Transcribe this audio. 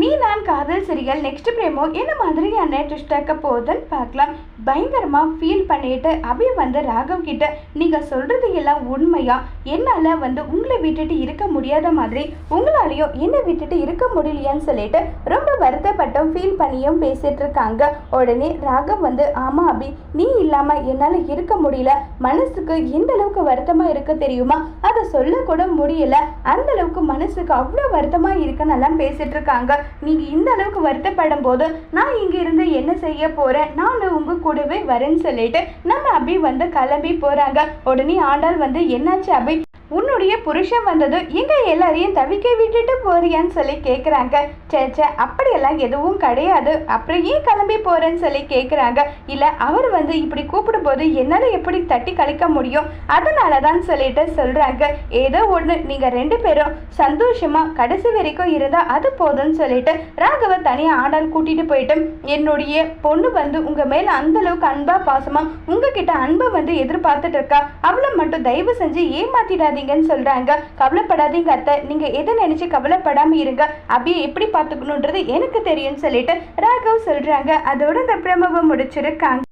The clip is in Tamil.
நீ நான் காதல் சிறிகள் நெக்ஸ்ட் பிரேமோ என்ன மாதிரியான ட்விஸ்டாக்க போகுதுன்னு பார்க்கலாம். பயங்கரமாக ஃபீல் பண்ணிட்டு அபி வந்து ராகவ் கிட்ட நீங்கள் சொல்கிறது எல்லாம் உண்மையா? என்னால் வந்து உங்களை விட்டுட்டு இருக்க முடியாத மாதிரி உங்களாலையும் என்னை விட்டுட்டு இருக்க முடியலையான்னு சொல்லிட்டு ரொம்ப வருத்தப்பட்டும் ஃபீல் பண்ணியும் பேசிட்டு இருக்காங்க. உடனே ராகவ் வந்து ஆமா அபி நீ இல்லாமல் என்னால் இருக்க முடியல. மனசுக்கு எந்த அளவுக்கு வருத்தமாக இருக்க தெரியுமா? அதை சொல்லக்கூட முடியல. அந்த அளவுக்கு மனசுக்கு அவ்வளோ வருத்தமாக இருக்குன்னு எல்லாம் பேசிட்டு இருக்காங்க. நீங்க இந்த அளவுக்கு வருத்தப்படும் போது நான் இங்க இருந்து என்ன செய்ய போறேன்? நானும் உங்க கூடவே வரேன்னு சொல்லிட்டு நம்ம அபி வந்து கிளம்பி போறாங்க. உடனே ஆண்டாள் வந்து என்னாச்சு அபி? உன்னுடைய புருஷன் வந்ததும் எங்க எல்லாரையும் தவிக்க விட்டுட்டு போறியான்னு சொல்லி கேட்குறாங்க சே சே அப்படியெல்லாம் எதுவும் கிடையாது. அப்புறம் ஏன் கிளம்பி போறேன்னு சொல்லி கேட்குறாங்க இல்லை அவர் வந்து இப்படி கூப்பிடும் போது எப்படி தட்டி கழிக்க முடியும்? அதனால தான் சொல்லிட்டு சொல்கிறாங்க ஏதோ ஒன்று நீங்கள் ரெண்டு பேரும் சந்தோஷமா கடைசி வரைக்கும் இருந்தால் அது போதும்னு சொல்லிட்டு ராகவ தனியாக ஆண்டாள் கூட்டிட்டு போயிட்டு என்னுடைய பொண்ணு வந்து உங்கள் மேலே அந்தளவுக்கு அன்பா பாசமாக உங்ககிட்ட அன்பை வந்து எதிர்பார்த்துட்டு இருக்கா? அவளை மட்டும் தயவு செஞ்சு ஏமாத்திடாதீங்கன்னு சொல்றாங்க. கவலைப்படாதீங்க அத்தை. நீங்க எதை நினைச்சு கவலைப்படாம இருங்க. அப்படியே எப்படி பார்த்துக்கணுன்றது எனக்கு தெரியும்னு சொல்லிட்டு ராகவ் சொல்றாங்க. அதோட இந்த பிரமவை முடிச்சிருக்காங்க.